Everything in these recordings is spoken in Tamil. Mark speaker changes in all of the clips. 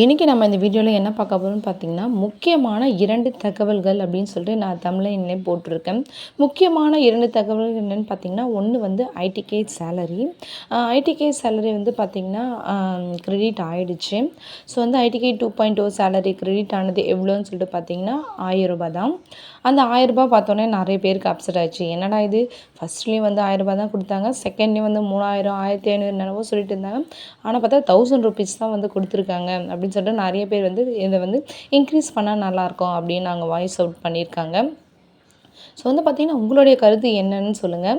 Speaker 1: இன்றைக்கி நம்ம இந்த வீடியோவில் என்ன பார்க்க போகிறோம்னு பார்த்தீங்கன்னா முக்கியமான இரண்டு தகவல்கள் அப்படின்னு சொல்லிட்டு நான் தமிழ்லேயே போட்டிருக்கேன். முக்கியமான இரண்டு தகவல்கள் என்னென்னு பார்த்தீங்கன்னா ஒன்று வந்து ஐடிகே சேலரி ஐடிகே சேலரி வந்து பார்த்திங்கன்னா க்ரெடிட் ஆகிடுச்சு ஸோ வந்து IDK two point two salary credit ஆனது எவ்வளோன்னு சொல்லிட்டு பார்த்தீங்கன்னா ஆயிரரூபா தான். அந்த ஆயிரரூபா பார்த்தோன்னே நிறைய பேருக்கு அப்செட் ஆச்சு என்னடா இது? ஃபஸ்ட்லேயும் வந்து ஆயிரரூபா தான் கொடுத்தாங்க. செகண்ட்லேயும் வந்து மூணாயிரம் ஆயிரத்தி ஐநூறு என்னவோ சொல்லிட்டு இருந்தாங்க. ஆனால் பார்த்தா தௌசண்ட் ருபீஸ் தான் வந்து கொடுத்துருக்காங்க. அப்படின்னு சொல்லிட்டு நிறைய பேர் வந்து இதை வந்து இன்க்ரீஸ் பண்ணால் நல்லாயிருக்கும் அப்படின்னு நாங்கள் வாய்ஸ் அவுட் பண்ணியிருக்காங்க. ஸோ வந்து பார்த்திங்கன்னா உங்களுடைய கருத்து என்னன்னு சொல்லுங்கள்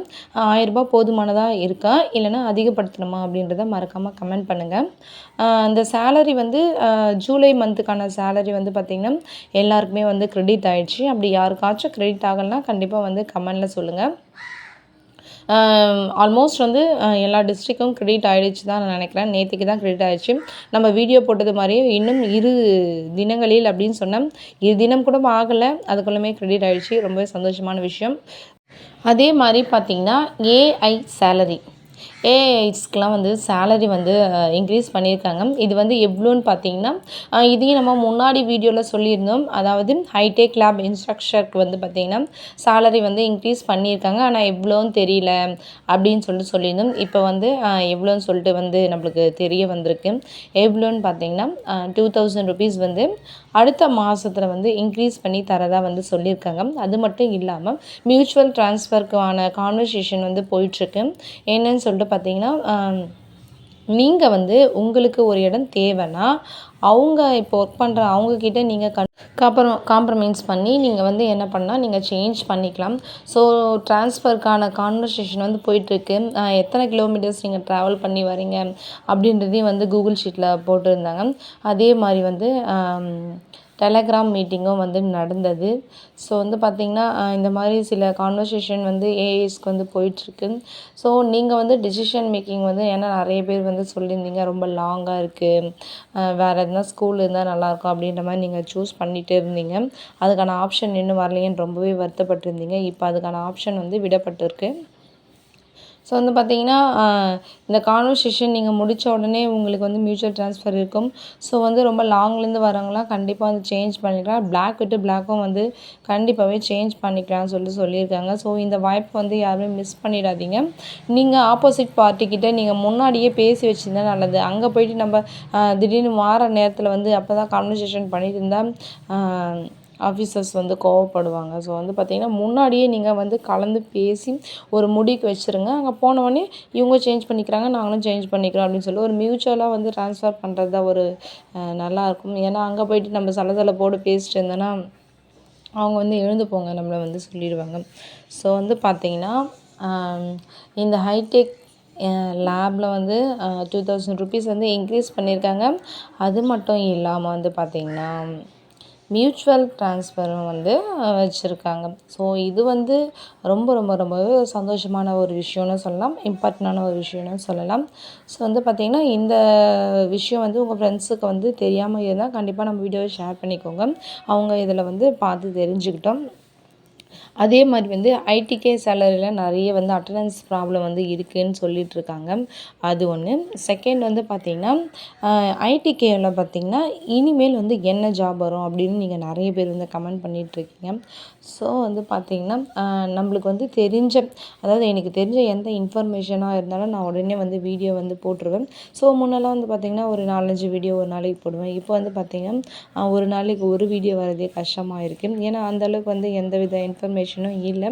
Speaker 1: ஆயிரரூபா போதுமானதாக இருக்கா? இல்லைனா அதிகப்படுத்தணுமா அப்படின்றத மறக்காமல் கமெண்ட் பண்ணுங்கள் இந்த சேலரி வந்து ஜூலை மந்த்துக்கான சேலரி வந்து பார்த்திங்கன்னா எல்லாருக்குமே வந்து க்ரெடிட் ஆகிடுச்சு அப்படி யாருக்காச்சும் க்ரெடிட் ஆகலைன்னா கண்டிப்பாக வந்து கமெண்டில் சொல்லுங்கள் ஆல்மோஸ்ட் வந்து எல்லா டிஸ்ட்ரிக்கும் க்ரெடிட் ஆகிடுச்சு தான் நான் நினைக்கிறேன். நேற்றுக்கு தான் க்ரெடிட் ஆகிடுச்சு நம்ம வீடியோ போட்டது மாதிரியும் இன்னும் இரு தினங்களில் அப்படின்னு சொன்னேன் இரு தினம் கூட ஆகலை. அதுக்குள்ளமே க்ரெடிட் ஆகிடுச்சு ரொம்பவே சந்தோஷமான விஷயம். அதே மாதிரி பார்த்திங்கன்னா ஏஐ சேலரி ஏஐஸ்க்கெலாம் வந்து சேலரி வந்து இன்க்ரீஸ் பண்ணியிருக்காங்க. இது வந்து எவ்வளோன்னு பார்த்தீங்கன்னா இதையும் நம்ம முன்னாடி வீடியோவில் சொல்லியிருந்தோம். அதாவது ஹைடெக் லேப் இன்ஸ்ட்ரக்ஷருக்கு வந்து பார்த்திங்கன்னா சேலரி வந்து இன்க்ரீஸ் பண்ணியிருக்காங்க. ஆனால் எவ்வளோன்னு தெரியல அப்படின்னு சொல்லிட்டு சொல்லியிருந்தோம். இப்போ வந்து எவ்வளோன்னு சொல்லிட்டு வந்து நம்மளுக்கு தெரிய வந்திருக்கு. எவ்வளோன்னு பார்த்தீங்கன்னா டூ தௌசண்ட் ருபீஸ் வந்து அடுத்த மாதத்தில் வந்து இன்க்ரீஸ் பண்ணி தரதாக வந்து சொல்லியிருக்காங்க. அது மட்டும் இல்லாமல் மியூச்சுவல் ட்ரான்ஸ்ஃபருக்கான கான்வர்சேஷன் வந்து போயிட்டுருக்கு. என்னன்னு சொல்லிட்டு பார்த்தீங்கன்னா நீங்கள் வந்து உங்களுக்கு ஒரு இடம் தேவைன்னா அவங்க இப்போ ஒர்க் பண்ணுற அவங்கக்கிட்ட நீங்கள் கண் அப்புறம் காம்ப்ரமைஸ் பண்ணி நீங்கள் வந்து என்ன பண்ணால் நீங்கள் சேஞ்ச் பண்ணிக்கலாம். ஸோ ட்ரான்ஸ்ஃபருக்கான கான்வர்சேஷன் வந்து போயிட்டுருக்கு. எத்தனை கிலோமீட்டர்ஸ் நீங்கள் ட்ராவல் பண்ணி வரீங்க அப்படின்றதையும் வந்து கூகுள் ஷீட்டில் போட்டிருந்தாங்க. அதே மாதிரி வந்து டெலகிராம் மீட்டிங்கும் வந்து நடந்தது. ஸோ வந்து பார்த்திங்கன்னா இந்த மாதிரி சில கான்வர்சேஷன் வந்து ஏஐஸ்க்கு வந்து போயிட்டுருக்கு. ஸோ நீங்கள் வந்து டிசிஷன் மேக்கிங் வந்து ஏன்னா நிறைய பேர் வந்து சொல்லியிருந்தீங்க ரொம்ப லாங்காக இருக்குது வேறு எதுனா ஸ்கூல் இருந்தால் நல்லாயிருக்கும் அப்படின்ற மாதிரி நீங்கள் சூஸ் பண்ணிகிட்டே இருந்தீங்க. அதுக்கான ஆப்ஷன் இன்னும் வரலையேன்னு ரொம்பவே வருத்தப்பட்டிருந்தீங்க. இப்போ அதுக்கான ஆப்ஷன் வந்து விடப்பட்டிருக்கு. ஸோ வந்து பார்த்தீங்கன்னா இந்த கான்வர்சேஷன் நீங்கள் முடித்த உடனே உங்களுக்கு வந்து மியூச்சுவல் ட்ரான்ஸ்ஃபர் இருக்கும். ஸோ வந்து ரொம்ப லாங்லேருந்து வரவங்களாம் கண்டிப்பாக வந்து சேஞ்ச் பண்ணிக்கலாம். பிளாக் விட்டு பிளாக்கும் வந்து கண்டிப்பாகவே சேஞ்ச் பண்ணிக்கலாம்னு சொல்லி சொல்லியிருக்காங்க. ஸோ இந்த வாய்ப்பு வந்து யாருமே மிஸ் பண்ணிடாதீங்க. நீங்கள் ஆப்போசிட் பார்ட்டிக்கிட்ட நீங்கள் முன்னாடியே பேசி வச்சுருந்தா நல்லது. அங்கே போயிட்டு நம்ம திடீர்னு மாற நேரத்தில் வந்து அப்போ தான் கான்வர்சேஷன் பண்ணிட்டு இருந்தால் ஆஃபீஸர்ஸ் வந்து கோவப்படுவாங்க. ஸோ வந்து பார்த்திங்கன்னா முன்னாடியே நீங்கள் வந்து கலந்து பேசி ஒரு முடிக்கு வச்சுருங்க. அங்கே போனவொடனே இவங்க சேஞ்ச் பண்ணிக்கிறாங்க நாங்களும் சேஞ்ச் பண்ணிக்கிறோம் அப்படின்னு சொல்லி ஒரு மியூச்சுவலாக வந்து ட்ரான்ஸ்ஃபர் பண்ணுறது தான் ஒரு நல்லாயிருக்கும் ஏன்னா அங்கே போயிட்டு நம்ம சலசலப்போடு பேசிட்டு இருந்தோன்னா அவங்க வந்து எழுந்து போங்க நம்மளை வந்து சொல்லிடுவாங்க. ஸோ வந்து பார்த்திங்கன்னா இந்த ஹைடெக் லேபில் வந்து டூ தௌசண்ட் ருபீஸ் வந்து இன்க்ரீஸ் பண்ணியிருக்காங்க. அது மட்டும் இல்லாமல் வந்து பார்த்திங்கன்னா மியூச்சுவல் ட்ரான்ஸ்ஃபரும் வந்து வச்சுருக்காங்க. ஸோ இது வந்து ரொம்ப ரொம்ப ரொம்பவே சந்தோஷமான ஒரு விஷயம்னு சொல்லலாம். இம்பார்ட்டண்டான ஒரு விஷயம்னு சொல்லலாம். ஸோ வந்து பார்த்திங்கன்னா இந்த விஷயம் வந்து உங்கள் ஃப்ரெண்ட்ஸுக்கு வந்து தெரியாமல் இருந்தால் கண்டிப்பாக நம்ம வீடியோவை ஷேர் பண்ணிக்கோங்க. அவங்க இதில் வந்து பார்த்து தெரிஞ்சுக்கிட்டோம். அதே மாதிரி வந்து ஐடிகே சேலரியில் நிறைய வந்து அட்டண்டன்ஸ் ப்ராப்ளம் வந்து இருக்குதுன்னு சொல்லிகிட்ருக்காங்க அது ஒன்று செகண்ட் வந்து பார்த்திங்கன்னா ஐடிகேவில் பார்த்திங்கன்னா இனிமேல் வந்து என்ன ஜாப் வரும் அப்படின்னு நீங்கள் நிறைய பேர் வந்து கமெண்ட் பண்ணிகிட்ருக்கீங்க ஸோ வந்து பார்த்திங்கன்னா நம்மளுக்கு வந்து தெரிஞ்ச அதாவது எனக்கு தெரிஞ்ச எந்த இன்ஃபர்மேஷனாக இருந்தாலும் நான் உடனே வந்து வீடியோ வந்து போட்டுருவேன். ஸோ முன்னெல்லாம் வந்து பார்த்திங்கன்னா ஒரு நாலஞ்சு வீடியோ ஒரு நாளைக்கு போடுவேன். இப்போ வந்து பார்த்திங்கன்னா ஒரு நாளைக்கு ஒரு வீடியோ வரதே கஷ்டமாக இருக்குது ஏன்னா அந்தளவுக்கு வந்து எந்த வித இன்ஃபர்மேஷனும் இல்லை.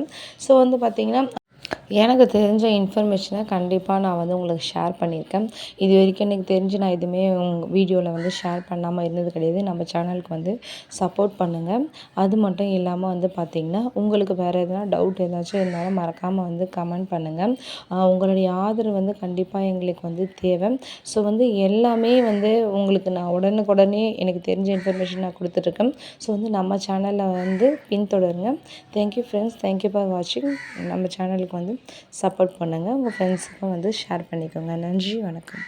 Speaker 1: ஸோ வந்து பார்த்திங்கன்னா எனக்கு தெரிஞ்ச இன்ஃபர்மேஷனை கண்டிப்பாக நான் வந்து உங்களுக்கு ஷேர் பண்ணியிருக்கேன். இது வரைக்கும் எனக்கு தெரிஞ்சு நான் எதுவுமே உங்கள் வீடியோவில் வந்து ஷேர் பண்ணாமல் இருந்தது கிடையாது. நம்ம சேனலுக்கு வந்து சப்போர்ட் பண்ணுங்கள் அது மட்டும் இல்லாமல் வந்து பார்த்திங்கன்னா உங்களுக்கு வேறு எதனா டவுட் ஏதாச்சும் இருந்தாலும் மறக்காமல் வந்து கமெண்ட் பண்ணுங்கள் உங்களுடைய ஆதரவு வந்து கண்டிப்பாக எங்களுக்கு வந்து தேவை. ஸோ வந்து எல்லாமே வந்து உங்களுக்கு நான் உடனுக்குடனே எனக்கு தெரிஞ்ச இன்ஃபர்மேஷன் நான் கொடுத்துட்ருக்கேன். ஸோ வந்து நம்ம சேனலில் வந்து பின்தொடருங்க. Thank you friends thank you for வாட்சிங் நம்ம சேனலுக்கு வந்து சப்போர்ட் பண்ணுங்கள் உங்கள் ஃப்ரெண்ட்ஸுக்கும் வந்து ஷேர் பண்ணிக்கோங்க. நன்றி வணக்கம்.